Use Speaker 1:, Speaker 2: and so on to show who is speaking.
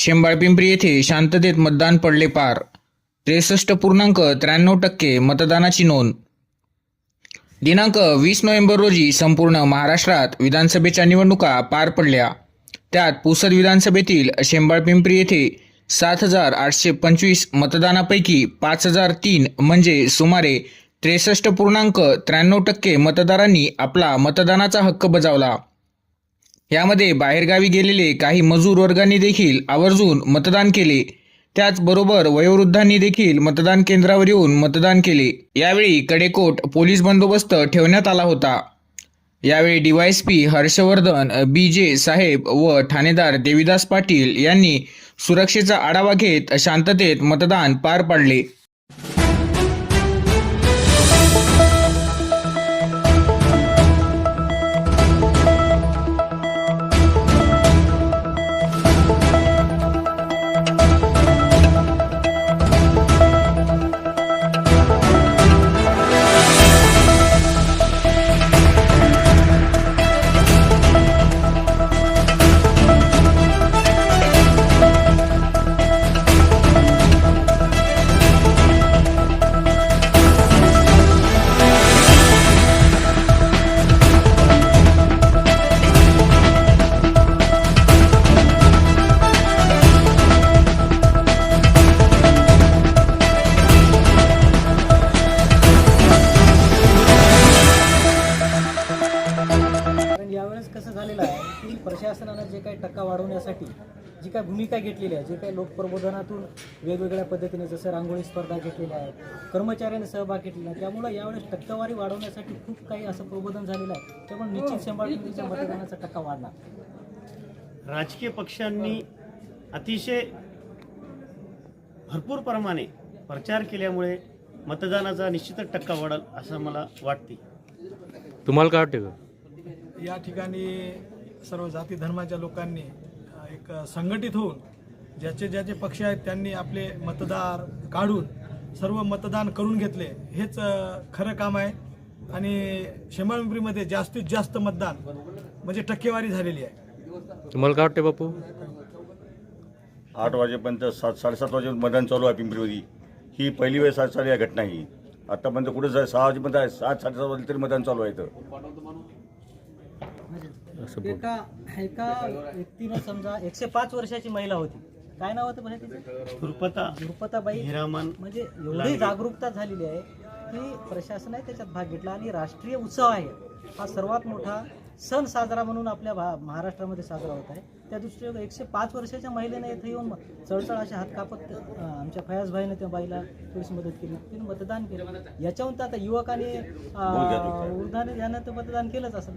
Speaker 1: शेंबाळपिंपरी येथे शांततेत मतदान पडले पार. त्रेसष्ट पूर्णांक त्र्याण्णव टक्के मतदानाची नोंद. दिनांक वीस नोव्हेंबर रोजी संपूर्ण महाराष्ट्रात विधानसभेच्या निवडणुका पार पडल्या. त्यात पुसद विधानसभेतील शेंबाळपिंपरी येथे सात हजार आठशे पंचवीस मतदानापैकी पाच हजार तीन म्हणजे सुमारे त्रेसष्ट पूर्णांक त्र्याण्णव टक्के मतदारांनी आपला मतदानाचा हक्क बजावला. यामध्ये बाहेरगावी गेलेले काही मजूर वर्गांनी देखील आवर्जून मतदान केले. त्याचबरोबर वयोवृद्धांनी देखील मतदान केंद्रावर येऊन मतदान केले. यावेळी कडेकोट पोलीस बंदोबस्त ठेवण्यात आला होता. यावेळी डीवायएसपी हर्षवर्धन बी जे साहेब व ठाणेदार देविदास पाटील यांनी सुरक्षेचा आढावा घेत शांततेत मतदान पार पाडले.
Speaker 2: प्रशासनानं जे काही टक्का वाढवण्यासाठी जी काही भूमिका घेतलेली आहे जे काही लोकप्रबोधनातून वेगवेगळ्या पद्धतीने जसं रांगोळी स्पर्धा घेतलेल्या आहेत कर्मचाऱ्यांनी सहभाग घेतलेला आहे त्यामुळं यावेळेस टक्केवारी वाढवण्यासाठी खूप काही असं प्रबोधन झालेलं आहे. त्यामुळे निश्चित शंभर मतदानाचा टक्का वाढणार.
Speaker 3: राजकीय पक्षांनी अतिशय भरपूर प्रमाणे प्रचार केल्यामुळे मतदानाचा निश्चितच टक्का वाढेल असं मला वाटते.
Speaker 4: तुम्हाला काय वाटतं का
Speaker 5: या ठिकाणी सर्व जाती धर्माच्या लोकांनी एक संघटित होऊन ज्याचे ज्याचे पक्ष आहेत त्यांनी आपले मतदार काढून सर्व मतदान करून घेतले. हेच खरं काम आहे. आणि शेमाळपिंपरीमध्ये जास्तीत जास्त मतदान म्हणजे टक्केवारी झालेली आहे.
Speaker 4: तुम्हाला काय वाटतं बापू?
Speaker 6: आठ वाजेपर्यंत सात साडेसात वाजेपर्यंत मतदान चालू आहे पिंपरीमध्ये. ही पहिली वेळ सात साली या घटना ही आतापर्यंत कुठे जाय सहा वाजेपर्यंत आहे. सात साडेसात वाजले तरी मतदान चालू आहे इथं.
Speaker 4: असं बोल
Speaker 2: एका एका व्यक्तीनं समजा एकशे पाच वर्षाची महिला होती. काय नाव होतं म्हणजे तिचं? गुरुपताबाई
Speaker 3: हिरामन
Speaker 2: म्हणजे एवढी जागरूकता झालेली आहे की प्रशासनाने त्याच्यात भाग घेतला आणि राष्ट्रीय उत्सव आहे. हा सर्वात मोठा सण साजरा म्हणून आपल्या भा महाराष्ट्रामध्ये साजरा होत आहे. त्या दृष्टीने एकशे पाच वर्षाच्या महिलेने इथे येऊन चळचळ असे हात कापत आमच्या फयाजभाईने त्या बाईला थोडीशी मदत केली. तिने मतदान केलं. याच्याहून तर आता युवकांनी वृद्धाने ध्यानात मतदान केलंच असेल.